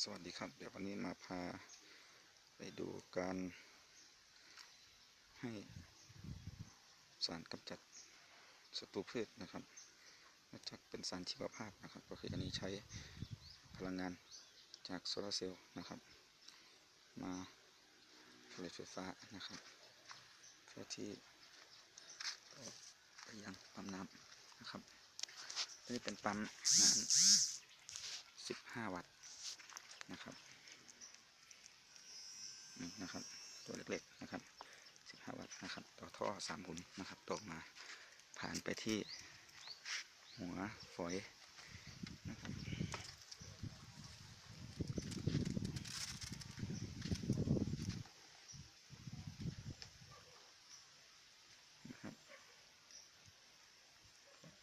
สวัสดีครับ เดี๋ยววันนี้มาพาไปดูการให้สารกำจัดศัตรูพืชนะครับมาจากเป็นสารชีวภาพนะครับ ก็คืออันนี้ใช้พลังงานจากโซลาร์เซลล์นะครับ มาผลิตไฟฟ้านะครับ เพื่อที่ไปยังปั๊มน้ำนะครับนี่เป็นปั๊มน้ำ15 วัตต์ นะครับนี่นะครับ ตัวเล็กๆนะครับ15วัตต์นะครับต่อท่อสามหุ่นนะครับตกมาผ่านไปที่หัวฝอยนะครับนะครับ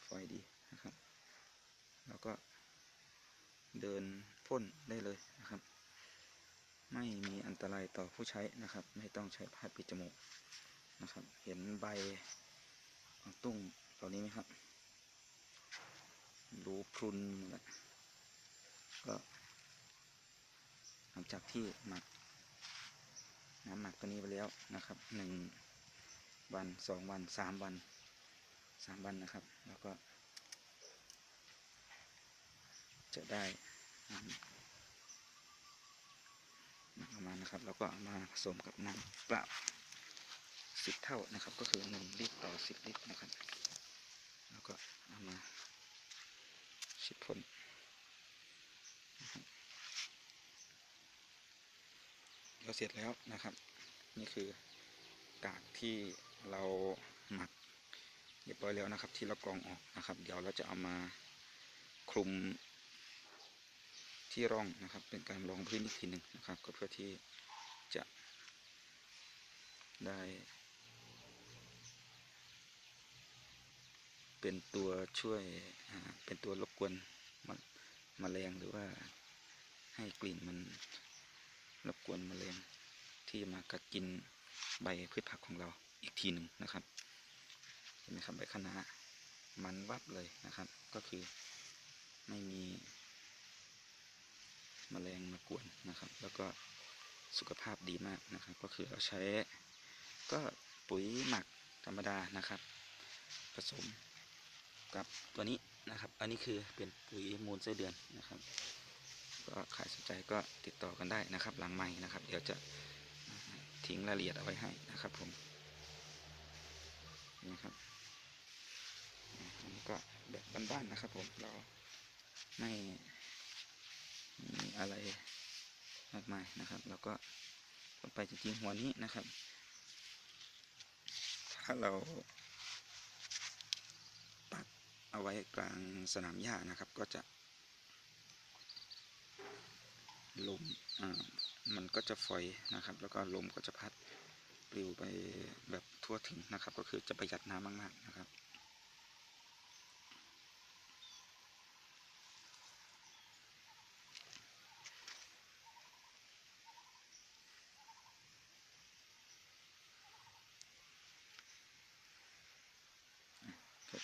ฝอยดีนะครับ แล้วก็เดินพ่นได้เลย ไม่มีอันตรายต่อผู้ใช้นะครับ ไม่ต้องใช้ผ้าปิดจมูกนะครับ เห็นใบของตุ้งตอนนี้ไหมครับรูพรุนหมดแล้วก็หลังจากที่หมักน้ำหมักตัวนี้ไปแล้วนะครับหนึ่งวันสองวันสามวันสามวันนะครับ แล้วก็ จะได้น้ำ นะครับแล้วก็เอามาผสมกับน้ำเปล่าสิบเท่านะครับ ก็คือหนึ่งลิตรต่อสิบลิตรนะครับ แล้วก็เอามาฉีดพ่นนะครับเดี๋ยวเสร็จแล้วนะครับ นี่คือกากที่เราหมักเรียบร้อยแล้วนะครับ ที่เรากรองออกนะครับ เดี๋ยวเราจะเอามาคลุม ที่ร่องนะครับ เป็นการรองพื้นอีกทีหนึ่งนะครับ ก็เพื่อที่จะได้ เป็นตัวช่วยเป็นตัวรบกวนมแมลงหรือว่าให้กลิ่นมันรบกวนแมลงที่มากัดกินใบพืชผักของเราอีกทีหนึ่งนะครับเห็นไหมครับใบคะน้ามันวับเลยนะครับ ก็คือไม่มี มแมลงมากวนนะครับ แล้วก็สุขภาพดีมากนะครับ ก็คือเราใช้ก็ปุ๋ยหมักธรรมดานะครับ ผสมกับตัวนี้นะครับ อันนี้คือเป็นปุ๋ยมูลไส้เดือนนะครับ ก็ใครสนใจก็ติดต่อกันได้นะครับ หลังใหม่นะครับ เดี๋ยวจะทิ้งรายละเอียดเอาไว้ให้นะครับผมนี่ครับอันนี้ก็แบบบ้านๆนะครับผมเราไม่ อะไรมากมายนะครับแล้วก็ต่อไปจริงๆหัวนี้นะครับ ถ้าเราปักเอาไว้กลางสนามหญ้านะครับ ก็จะลมอ่ามันก็จะฝอยนะครับ แล้วก็ลมก็จะพัดปลิวไปแบบทั่วถึงนะครับ ก็คือจะประหยัดน้ำมากๆนะครับ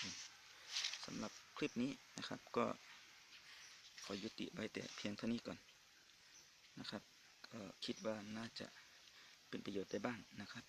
ผมสำหรับ คลิปนี้นะครับ ก็ขอยุติไว้แต่เพียงเท่านี้ก่อนนะครับก็คิดว่าน่าจะเป็นประโยชน์ได้บ้างนะครับ